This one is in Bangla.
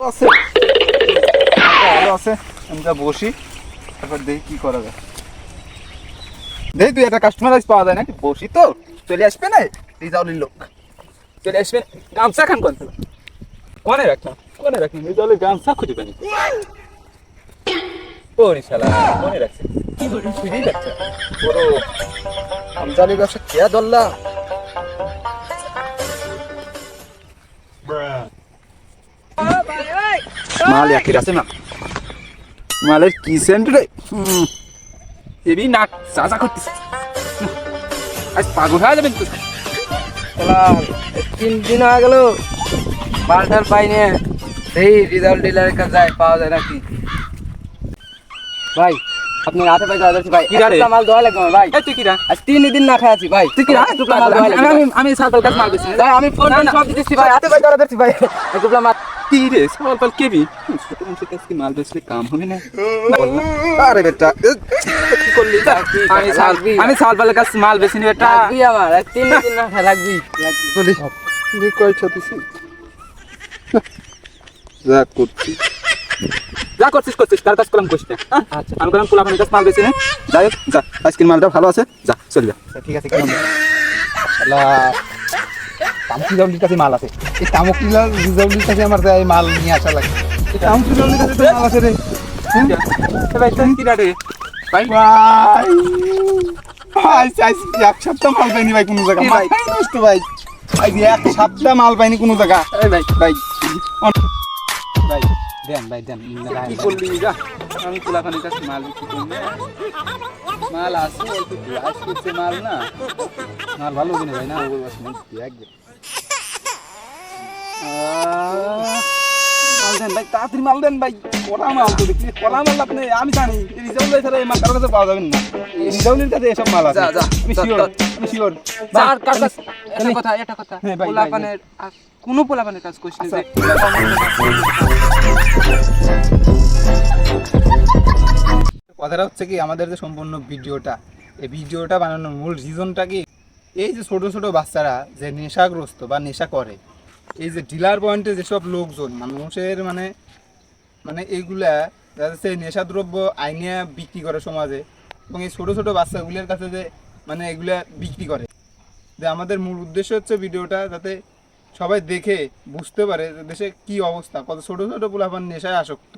আছে। ভালো আছে, আমি যা বসি, তারপর দেখি কি করা যায়। দেখি, তুই একটা কাস্টমার আজ পাওয়া যায় নাকি? বসি তো, চলে আসবে না? রিজাউলির লোক। চলে আসবে, গামছা খান কোন কোনে রাখলাম? কোনে রাখলাম? রিজাউলের গামছা খুঁজে পানি ওরে শালা, কোনে রাখছে? খুঁজেই রাখছে। বড় আমজালির ব্যবসা খেয়া দল্লা মাল একই আছে না মালের কি সেন্ট রে? এবি নাক চাচা করতেছে। আজ পাগল হয়ে যাবেন তো তিন দিন হয়ে গেল মালটার পাইনি সেই রিজাল্ট ডিলারের কাছে যায় পাওয়া যায় নাকি? ভাই আপনি রাতে পাই যাওয়া যাচ্ছে ভাই। কি রে? মাল দেওয়া লাগবে ভাই। এই তুই কি রা আজ তিন দিন না খাই আছি ভাই। তুই কি রা একটা মাল আমি আমি সালতাল কাছে মাল বেশি ভাই আমি ফোন না, না। সব দিতেছি ভাই। হাতে পাই যাওয়া যাচ্ছি ভাই। একটু মাল। কি রে? সওয়াল পাল কেবি? ছোট মানুষের কাছে মাল বেচলে কাম হবে না। আরে বেটা কি করলি? আমি সাল আমি সাল পালের কাছে মাল বেশি নি বেটা। লাগবি আমার তিন দিন না লাগবি বলি তুই কই ছতিস যা করছি। যা করছিস করছিস কার কাজ করলাম করিস না, হ্যাঁ? আচ্ছা। আমি করলাম পোলা কাছে মাল বেশি নে। যাই হোক, যা আজকের মালটা ভালো আছে যা চলে যা। ঠিক আছে কেমন শালা কামকি জাউলির কাছে মাল আছে। এই কামকি জাউলির কাছে আমার মাল নিয়ে আসা লাগে। এই কামকি কাছে তো মাল আছে রে। এক সপ্তাহ মাল পাইনি ভাই কোনো জায়গা ভাই? নষ্ট ভাই। এক সপ্তাহ মাল পাইনি কোনো জায়গা। ভাই। ভাই ভাই দেন ভাই দেন কি করলি যা আমি পোলাখানের কাছে মাল বিক্রি করব মাল করছে মাল না। মাল ভালো হবে না ভাই না ওগুলো বাস একদম মাল দেন ভাই তাড়াতাড়ি মাল দেন ভাই। কড়া মাল তো দেখছি কড়া মাল আপনি আমি জানি রিজাউল ভাই ছাড়া এই মাল কারোর কাছে পাওয়া যাবে না। রিজাউলের কাছে এসব মাল আছে আমি শিওর আমি শিওর আর কার কাছে এটা কথা এটা কথা। হ্যাঁ, পোলাপানের কোনো পোলাপানের কাজ করিস না যে কথাটা হচ্ছে কি আমাদের যে সম্পূর্ণ ভিডিওটা এই ভিডিওটা বানানোর মূল রিজনটা কি? এই যে ছোট ছোট বাচ্চারা যে নেশাগ্রস্ত বা নেশা করে এই যে ডিলার পয়েন্টে যেসব লোকজন, মানুষের মানে মানে এইগুলা যাতে সেই নেশাদ্রব্য আইনে বিক্রি করে সমাজে, এবং এই ছোটো ছোটো বাচ্চাগুলোর কাছে যে মানে এগুলা বিক্রি করে। যে আমাদের মূল উদ্দেশ্য হচ্ছে ভিডিওটা যাতে সবাই দেখে, বুঝতে পারে দেশে কি অবস্থা, কত ছোটো ছোটো পোলাপান নেশায় আসক্ত।